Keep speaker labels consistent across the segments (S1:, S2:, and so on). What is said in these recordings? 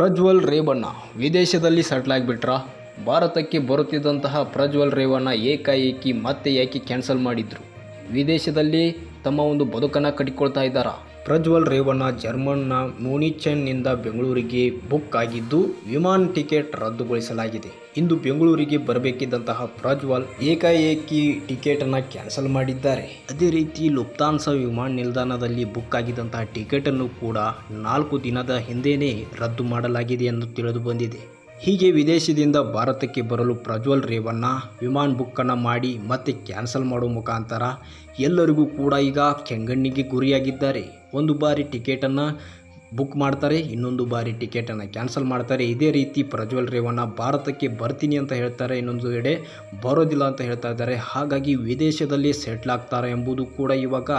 S1: ಪ್ರಜ್ವಲ್ ರೇವಣ್ಣ, ವಿದೇಶದಲ್ಲಿ ಸೆಟ್ಲ್ ಆಗಿಬಿಟ್ರ? ಭಾರತಕ್ಕೆ ಬರುತ್ತಿದ್ದಂತಹ ಪ್ರಜ್ವಲ್ ರೇವಣ್ಣ ಏಕಾಏಕಿ ಮತ್ತೆ ಯಾಕೆ ಕ್ಯಾನ್ಸಲ್ ಮಾಡಿದ್ರು? ವಿದೇಶದಲ್ಲಿ ತಮ್ಮ ಒಂದು ಬದುಕನ್ನು ಕಟ್ಟಿಕೊಳ್ತಾ ಇದ್ದಾರಾ? ಪ್ರಜ್ವಲ್ ರೇವಣ್ಣ ಜರ್ಮನ್ನ ಮೂನಿಚೆನ್ನಿಂದ ಬೆಂಗಳೂರಿಗೆ ಬುಕ್ ಆಗಿದ್ದು, ವಿಮಾನ ಟಿಕೆಟ್ ರದ್ದುಗೊಳಿಸಲಾಗಿದೆ. ಇಂದು ಬೆಂಗಳೂರಿಗೆ ಬರಬೇಕಿದ್ದಂತಹ ಪ್ರಜ್ವಲ್ ಏಕಾಏಕಿ ಟಿಕೆಟ್ ಅನ್ನ ಕ್ಯಾನ್ಸಲ್ ಮಾಡಿದ್ದಾರೆ. ಅದೇ ರೀತಿ ಲುಪ್ತಾನ್ಸ ವಿಮಾನ ನಿಲ್ದಾಣದಲ್ಲಿ ಬುಕ್ ಆಗಿದ್ದಂತಹ ಟಿಕೆಟ್ ಅನ್ನು ಕೂಡ ನಾಲ್ಕು ದಿನದ ಹಿಂದೆಯೇ ರದ್ದು ಮಾಡಲಾಗಿದೆ ಎಂದು ತಿಳಿದು ಬಂದಿದೆ. ಹೀಗೆ ವಿದೇಶದಿಂದ ಭಾರತಕ್ಕೆ ಬರಲು ಪ್ರಜ್ವಲ್ ರೇವಣ್ಣ ವಿಮಾನ ಬುಕ್ಕನ್ನು ಮಾಡಿ ಮತ್ತೆ ಕ್ಯಾನ್ಸಲ್ ಮಾಡುವ ಮುಖಾಂತರ ಎಲ್ಲರಿಗೂ ಕೂಡ ಈಗ ಕೆಂಗಣ್ಣಿಗೆ ಗುರಿಯಾಗಿದ್ದಾರೆ. ಒಂದು ಬಾರಿ ಟಿಕೆಟನ್ನು ಬುಕ್ ಮಾಡ್ತಾರೆ, ಇನ್ನೊಂದು ಬಾರಿ ಟಿಕೆಟನ್ನು ಕ್ಯಾನ್ಸಲ್ ಮಾಡ್ತಾರೆ. ಇದೇ ರೀತಿ ಪ್ರಜ್ವಲ್ ರೇವಣ್ಣ ಭಾರತಕ್ಕೆ ಬರ್ತೀನಿ ಅಂತ ಹೇಳ್ತಾರೆ, ಇನ್ನೊಂದು ಎಡೆ ಬರೋದಿಲ್ಲ ಅಂತ ಹೇಳ್ತಾ ಇದ್ದಾರೆ. ಹಾಗಾಗಿ ವಿದೇಶದಲ್ಲಿ ಸೆಟ್ಲ್ ಆಗ್ತಾರೆ ಎಂಬುದು ಕೂಡ ಇವಾಗ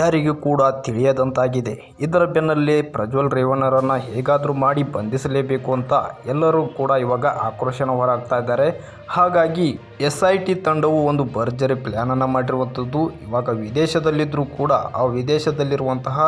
S1: ಯಾರಿಗೂ ಕೂಡ ತಿಳಿಯದಂತಾಗಿದೆ. ಇದರ ಬೆನ್ನಲ್ಲೇ ಪ್ರಜ್ವಲ್ ರೇವಣ್ಣರನ್ನು ಹೇಗಾದರೂ ಮಾಡಿ ಬಂಧಿಸಲೇಬೇಕು ಅಂತ ಎಲ್ಲರೂ ಕೂಡ ಇವಾಗ ಆಕ್ರೋಶನ ಹೊರಾಗ್ತಾ ಇದ್ದಾರೆ. ಹಾಗಾಗಿ ಎಸ್ ಐ ಟಿ ತಂಡವು ಒಂದು ಭರ್ಜರಿ ಪ್ಲ್ಯಾನನ್ನು ಮಾಡಿರುವಂಥದ್ದು. ಇವಾಗ ವಿದೇಶದಲ್ಲಿದ್ದರೂ ಕೂಡ ಆ ವಿದೇಶದಲ್ಲಿರುವಂತಹ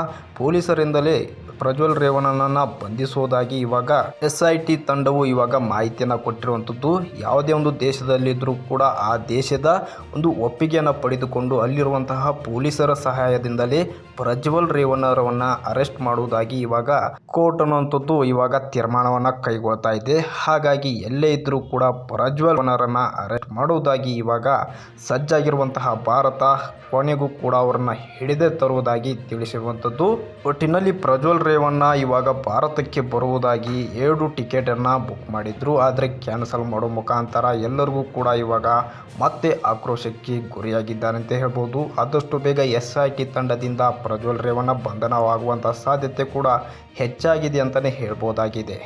S1: ಪೊಲೀಸರಿಂದಲೇ ಪ್ರಜ್ವಲ್ ರೇವಣ್ಣನ ಬಂಧಿಸುವುದಾಗಿ ಇವಾಗ ಎಸ್ ಐ ಟಿ ತಂಡವು ಇವಾಗ ಮಾಹಿತಿಯನ್ನು ಕೊಟ್ಟಿರುವಂಥದ್ದು ಯಾವುದೇ ಒಂದು ದೇಶದಲ್ಲಿದ್ದರೂ ಕೂಡ ಆ ದೇಶದ ಒಂದು ಒಪ್ಪಿಗೆಯನ್ನು ಪಡೆದುಕೊಂಡು ಅಲ್ಲಿರುವಂತಹ ಪೊಲೀಸರ ಸಹಾಯದಿಂದಲೇ ಪ್ರಜ್ವಲ್ ರೇವಣ್ಣರವನ್ನು ಅರೆಸ್ಟ್ ಮಾಡುವುದಾಗಿ ಇವಾಗ ಕೋರ್ಟ್ ಅನ್ನುವಂಥದ್ದು ಇವಾಗ ತೀರ್ಮಾನವನ್ನು ಕೈಗೊಳ್ತಾ ಇದೆ. ಹಾಗಾಗಿ ಎಲ್ಲೇ ಇದ್ದರೂ ಕೂಡ ಪ್ರಜ್ವಲ್ ಪ್ರಜ್ವಲ್ನರನ್ನು ಅರೆಸ್ಟ್ ಮಾಡುವುದಾಗಿ ಇವಾಗ ಸಜ್ಜಾಗಿರುವಂತಹ ಭಾರತ ಕೊನೆಗೂ ಕೂಡ ಅವರನ್ನು ಹಿಡಿದೇ ತರುವುದಾಗಿ ತಿಳಿಸಿರುವಂಥದ್ದು. ಒಟ್ಟಿನಲ್ಲಿ ಪ್ರಜ್ವಲ್ ರೇವಣ್ಣ ಇವಾಗ ಭಾರತಕ್ಕೆ ಬರುವುದಾಗಿ ಎರಡು ಟಿಕೆಟನ್ನು ಬುಕ್ ಮಾಡಿದ್ರು. ಆದರೆ ಕ್ಯಾನ್ಸಲ್ ಮಾಡೋ ಮುಖಾಂತರ ಎಲ್ಲರಿಗೂ ಕೂಡ ಇವಾಗ ಮತ್ತೆ ಆಕ್ರೋಶಕ್ಕೆ ಗುರಿಯಾಗಿದ್ದಾರೆ ಅಂತ ಹೇಳ್ಬೋದು. ಆದಷ್ಟು ಬೇಗ ಎಸ್ ಐ ಟಿ ತಂಡದಿಂದ ಪ್ರಜ್ವಲ್ ರೇವಣ್ಣ ಬಂಧನವಾಗುವಂಥ ಸಾಧ್ಯತೆ ಕೂಡ ಹೆಚ್ಚಾಗಿದೆ ಅಂತಲೇ ಹೇಳ್ಬೋದಾಗಿದೆ.